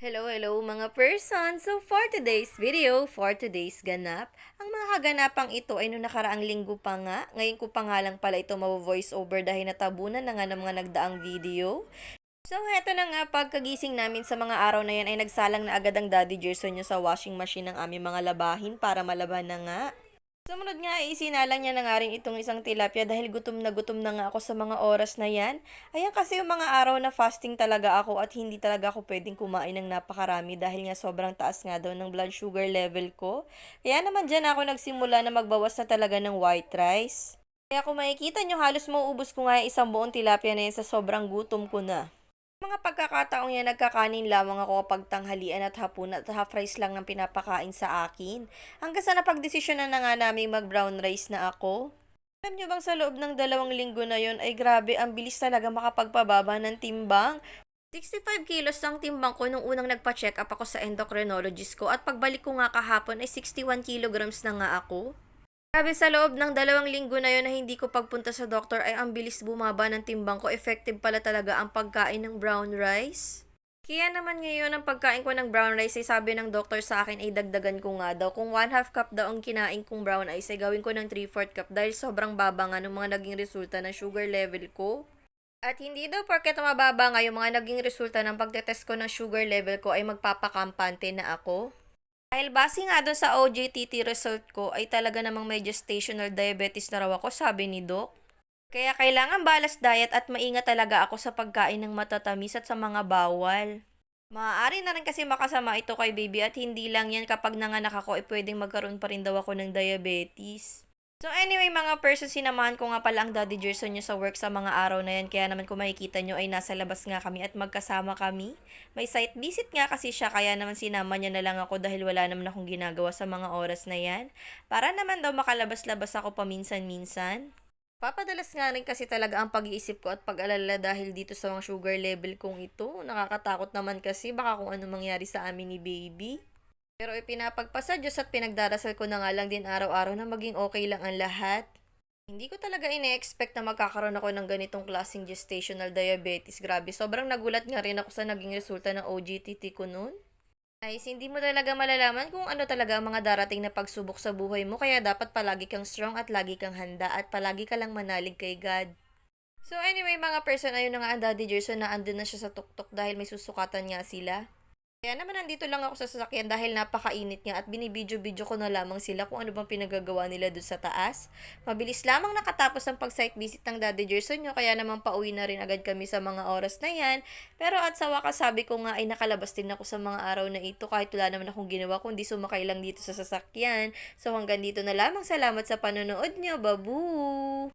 Hello, hello mga person! So for today's video, for today's ganap, ang mga kaganapang ito ay noong nakaraang linggo pa nga. Ngayon ko pa nga lang pala ito ma-voice over dahil natabunan na nga ng mga nagdaang video. So heto na nga, pagkagising namin sa mga araw na yan ay nagsalang na agad ang Daddy Gerson nyo sa washing machine ng aming mga labahin para malaban na nga. Sumunod nga, ay isinalang niya na nga rin itong isang tilapia dahil gutom na gutom na nga ako sa mga oras na yan. Ayan kasi yung mga araw na fasting talaga ako at hindi talaga ako pwedeng kumain ng napakarami dahil nga sobrang taas nga daw ng blood sugar level ko. Kaya naman dyan ako nagsimula na magbawas na talaga ng white rice. Kaya kung makikita nyo, halos mauubos ko nga isang buong tilapia na yan sa sobrang gutom ko na. Mga pagkakataong yan, nagkakanin lamang ako kapag tanghalian at hapon at half rice lang ang pinapakain sa akin. Hanggang sa napagdesisyon na, na nga namin mag brown rice na ako. Alam nyo bang sa loob ng dalawang linggo na yon ay grabe, ang bilis talaga makapagpababa ng timbang. 65 kilos ang timbang ko nung unang nagpa-check up ako sa endocrinologist ko at pagbalik ko nga kahapon ay 61 kilograms na nga ako. Grabe sa loob ng dalawang linggo na yon na hindi ko pagpunta sa doktor ay ang bilis bumaba ng timbang ko. Effective pala talaga ang pagkain ng brown rice. Kaya naman ngayon ang pagkain ko ng brown rice ay sabi ng doktor sa akin ay dagdagan ko nga daw. Kung 1 half cup daw ang kinain kong brown rice ay gawin ko ng 3 4 cup dahil sobrang baba nga ng mga naging resulta ng sugar level ko. At hindi daw porket mababa nga yung mga naging resulta ng pagtetest ko ng sugar level ko ay magpapakampante na ako. Dahil base nga doon sa OJTT result ko ay talaga namang may gestational diabetes na raw ako, sabi ni Doc. Kaya kailangan balance diet at maingat talaga ako sa pagkain ng matatamis at sa mga bawal. Maaari na rin kasi makasama ito kay baby at hindi lang yan kapag nanganak ako ay pwedeng magkaroon pa rin daw ako ng diabetes. So anyway mga person, sinamahan ko nga pala ang Daddy Gerson nyo sa work sa mga araw na yan. Kaya naman kung makikita nyo ay nasa labas nga kami at magkasama kami. May site visit nga kasi siya kaya naman sinama niya na lang ako dahil wala naman akong ginagawa sa mga oras na yan. Para naman daw makalabas-labas ako paminsan-minsan. Papadalas nga rin kasi talaga ang pag-iisip ko at pag-alala dahil dito sa mga sugar level kong ito. Nakakatakot naman kasi baka kung ano mangyari sa amin ni baby. Pero ipinapagpasa Diyos at pinagdarasal ko na nga lang din araw-araw na maging okay lang ang lahat. Hindi ko talaga ine-expect na magkakaroon ako ng ganitong klaseng gestational diabetes. Grabe, sobrang nagulat nga rin ako sa naging resulta ng OGTT ko noon. Guys, hindi mo talaga malalaman kung ano talaga ang mga darating na pagsubok sa buhay mo kaya dapat palagi kang strong at lagi kang handa at palagi ka lang manalig kay God. So anyway mga person, ayun na nga ang Daddy Gerson na andun na siya sa tuktok dahil may susukatan nga sila. Kaya naman nandito lang ako sa sasakyan dahil napakainit nga at binibidyo-bidyo ko na lamang sila kung ano bang pinagagawa nila doon sa taas. Mabilis lamang nakatapos ang pag-site visit ng Daddy Gerson nyo kaya naman pauwi na rin agad kami sa mga oras na yan. Pero at sa wakas sabi ko nga ay nakalabas din ako sa mga araw na ito kahit wala naman akong ginawa kundi sumakay lang dito sa sasakyan. So hanggang dito na lamang salamat sa panonood nyo. Babu!